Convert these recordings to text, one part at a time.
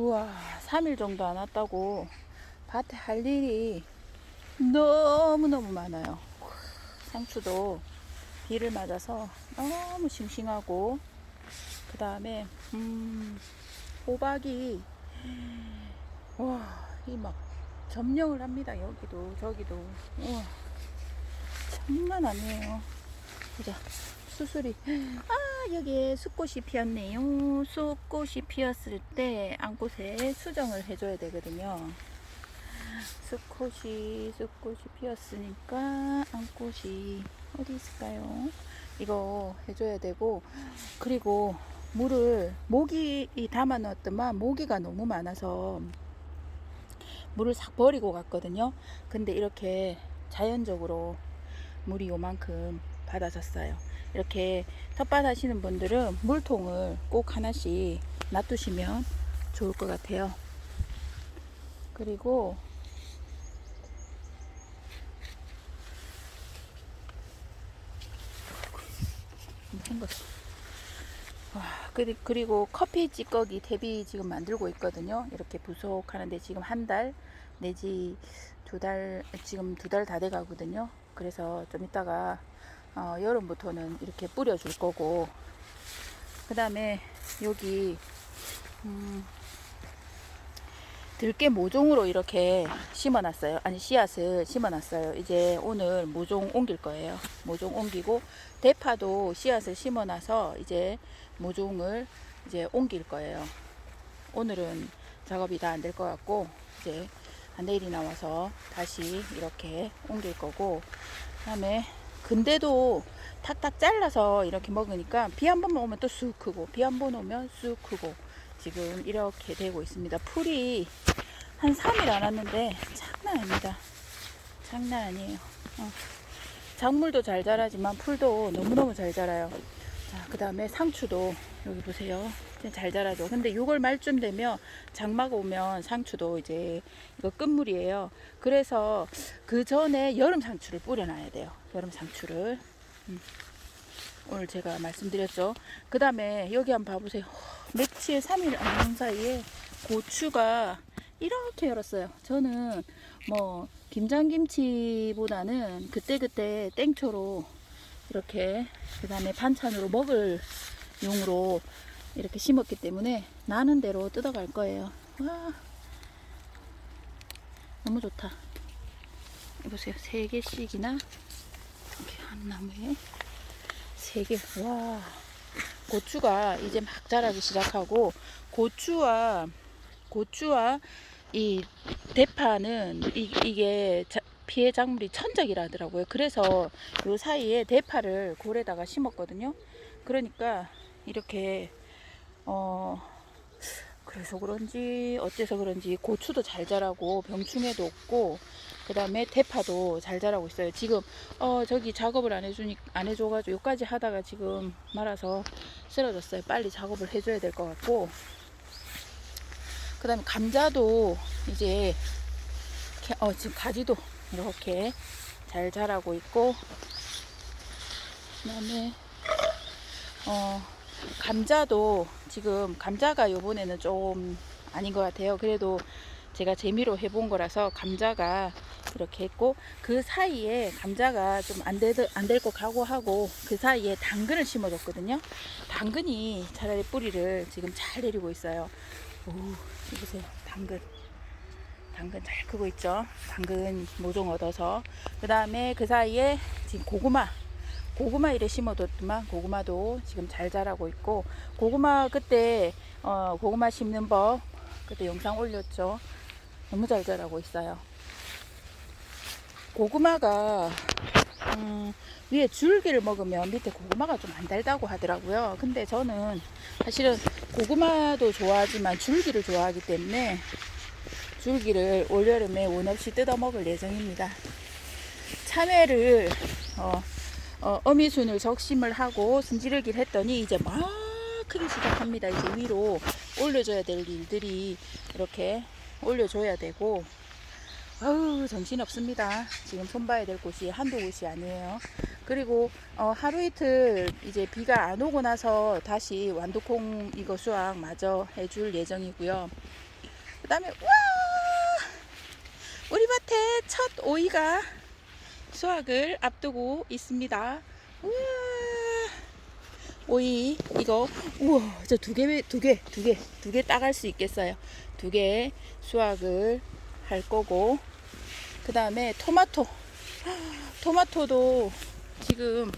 우와, 3일 정도 안 왔다고 밭에 할 일이 너무너무 많아요. 상추도 비를 맞아서 너무 싱싱하고, 그 다음에, 음, 호박이, 와, 이 막 점령을 합니다. 여기도, 저기도. 우와, 장난 아니에요. 보자. 수술이. 아, 여기에 숫꽃이 피었네요. 숫꽃이 피었을 때 안꽃에 수정을 해줘야 되거든요. 숫꽃이, 숫꽃이 피었으니까 안꽃이 어디 있을까요? 이거 해줘야 되고, 그리고 물을, 모기 담아 넣었더만 모기가 너무 많아서 물을 싹 버리고 갔거든요. 근데 이렇게 자연적으로 물이 요만큼 받아졌어요. 이렇게 텃밭 하시는 분들은 물통을 꼭 하나씩 놔두시면 좋을 것 같아요. 그리고. 와, 그리- 그리고 커피 찌꺼기 대비 지금 만들고 있거든요. 이렇게 부속하는데 지금 한 달 내지 두 달, 지금 두 달 다 돼 가거든요. 그래서 좀 이따가 어, 여름부터는 이렇게 뿌려줄 거고, 그 다음에 여기, 음, 들깨 모종으로 이렇게 심어놨어요. 아니, 씨앗을 심어놨어요. 이제 오늘 모종 옮길 거예요. 모종 옮기고, 대파도 씨앗을 심어놔서 이제 모종을 이제 옮길 거예요. 오늘은 작업이 다 안 될 것 같고, 이제 내일이 나와서 다시 이렇게 옮길 거고, 그 다음에 근데도 탁탁 잘라서 이렇게 먹으니까 비 한 번만 오면 또 쑥 크고 비 한 번 오면 쑥 크고 지금 이렇게 되고 있습니다. 풀이 한 3일 안 왔는데 장난 아닙니다. 장난 아니에요. 어. 작물도 잘 자라지만 풀도 너무너무 잘 자라요. 자, 그 다음에 상추도 여기 보세요. 잘 자라죠. 근데 6월 말쯤 되면 장마가 오면 상추도 이제 이거 끝물이에요. 그래서 그 전에 여름 상추를 뿌려놔야 돼요. 여름 상추를. 음. 오늘 제가 말씀드렸죠. 그 다음에 여기 한번 봐보세요. 며칠 3일 안녕 사이에 고추가 이렇게 열었어요. 저는 뭐 김장김치보다는 그때그때 땡초로 이렇게 그 다음에 반찬으로 먹을 용으로 이렇게 심었기 때문에 나는 대로 뜯어갈 거예요. 와 너무 좋다. 보세요. 세 개씩이나 이렇게 한 나무에 세 개. 와 고추가 이제 막 자라기 시작하고 고추와 고추와 이 대파는 이, 자- 피해 작물이 천적이라 하더라고요. 그래서 요 사이에 대파를 골에다가 심었거든요. 그러니까 이렇게 어 그래서 그런지 어째서 그런지 고추도 잘 자라고 병충해도 없고 그 다음에 대파도 잘 자라고 있어요. 지금 어 저기 작업을 안 해주니 안 해줘가지고 여기까지 하다가 지금 말아서 쓰러졌어요. 빨리 작업을 해줘야 될 것 같고 그 다음에 감자도 이제 어 지금 가지도 이렇게 잘 자라고 있고 그다음에 어 감자도 지금 감자가 요번에는 좀 아닌 것 같아요. 그래도 제가 재미로 해본 거라서 감자가 이렇게 했고 그 사이에 감자가 좀 안될안될것 각오하고 그 사이에 당근을 심어줬거든요. 당근이 차라리 뿌리를 지금 잘 내리고 있어요. 오, 이 보세요. 당근. 당근 잘 크고 있죠. 당근 모종 얻어서. 그 다음에 그 사이에 지금 고구마. 고구마 이래 심어뒀더만 고구마도 지금 잘 자라고 있고 고구마 그때 어, 고구마 심는 법 그때 영상 올렸죠. 너무 잘 자라고 있어요. 고구마가 음, 위에 줄기를 먹으면 밑에 고구마가 좀 안 달다고 하더라고요. 근데 저는 사실은 고구마도 좋아하지만 줄기를 좋아하기 때문에 줄기를 올여름에 원 없이 뜯어 먹을 예정입니다. 참외를 어, 어, 어미순을 적심을 하고 승지르기를 했더니 이제 막 크기 시작합니다. 이제 위로 올려줘야 될 일들이 이렇게 올려줘야 되고 아우 정신 없습니다. 지금 손봐야 될 곳이 한두 곳이 아니에요. 그리고 어, 하루 이틀 이제 비가 안 오고 나서 다시 완두콩 이거 수확 마저 해줄 예정이고요. 그 다음에 와 우리 밭에 첫 오이가 수확을 앞두고 있습니다. 우와 오이 이거 우와 저 두 개 두 개 두 개 두 개 따갈 수 있겠어요. 두 개 수확을 할 거고 그 다음에 토마토 토마토도 지금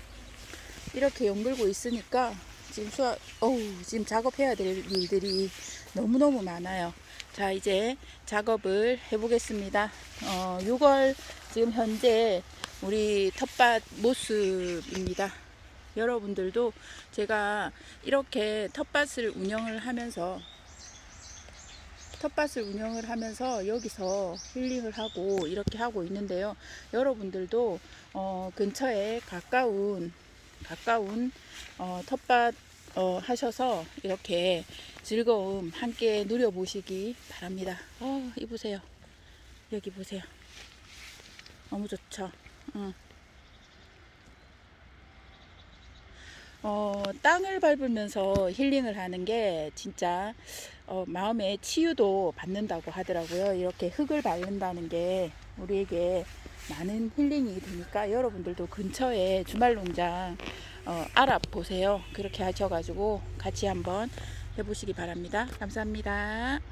이렇게 연글고 있으니까 지금 수확 어우 지금 작업해야 될 일들이 너무너무 많아요. 자 이제 작업을 해보겠습니다. 어 6월 지금 현재 우리 텃밭 모습입니다. 여러분들도 제가 이렇게 텃밭을 운영을 하면서 텃밭을 운영을 하면서 여기서 힐링을 하고 이렇게 하고 있는데요. 여러분들도 어, 근처에 가까운 가까운 어, 텃밭 어, 하셔서 이렇게 즐거움 함께 누려보시기 바랍니다. 어, 이 보세요. 여기 보세요. 너무 좋죠. 응. 어, 땅을 밟으면서 힐링을 하는 게 진짜 어, 마음의 치유도 받는다고 하더라고요. 이렇게 흙을 밟는다는 게 우리에게 많은 힐링이 되니까 여러분들도 근처에 주말 농장 어, 알아보세요. 그렇게 하셔가지고 같이 한번 해보시기 바랍니다. 감사합니다.